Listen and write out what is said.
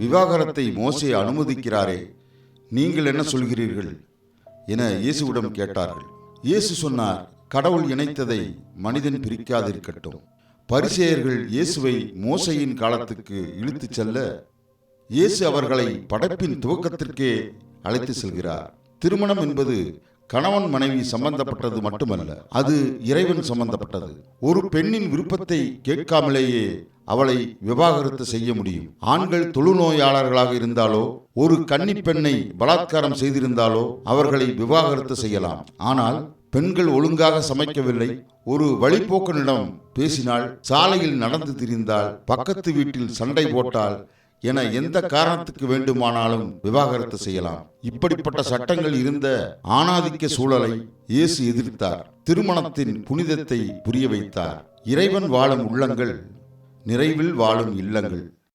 விவாகரத்தை மோசே அனுமதிக்கிறாரே. நீங்கள் என்ன சொல்கிறீர்கள்? என இயேசுவிடம் கேட்டார்கள். இயேசு சொன்னார் கடவுள் இணைத்ததை மனிதன் பிரிக்காதிருக்கட்டும். பரிசேயர்கள் இயேசுவை மோசையின் காலத்துக்கு இழுத்துச் செல்ல இயேசு அவர்களை படைப்பின் துவக்கத்திற்கே அழைத்து செல்கிறார். திருமணம் என்பது கணவன் மனைவி சம்பந்தப்பட்டது மட்டுமல்ல அது இறைவன் சம்பந்தப்பட்டது. ஒரு பெண்ணின் விருப்பத்தை கேட்காமலேயே அவளை விவாகரத்து செய்ய முடியும். ஆண்கள் தொழுநோயாளர்களாக இருந்தாலோ ஒரு கன்னி பெண்ணை பலாத்காரம் செய்திருந்தாலோ அவர்களை விவாகரத்து செய்யலாம். ஆனால் பெண்கள் ஒழுங்காக சமைக்கவில்லை. ஒரு வழிபோக்கனிடம் பேசினால் சாலையில் நடந்து திரிந்தால் பக்கத்து வீட்டில் சண்டை போட்டால் என எந்த காரணத்துக்கு வேண்டுமானாலும் விவாகரத்து செய்யலாம். இப்படிப்பட்ட சட்டங்கள் இருந்த ஆணாதிக்க சூழலை இயேசு எதிர்த்தார். திருமணத்தின் புனிதத்தை புரிய வைத்தார். இறைவன் வாழும் உள்ளங்கள் நிறைவில் வாழும் இல்லங்கள்.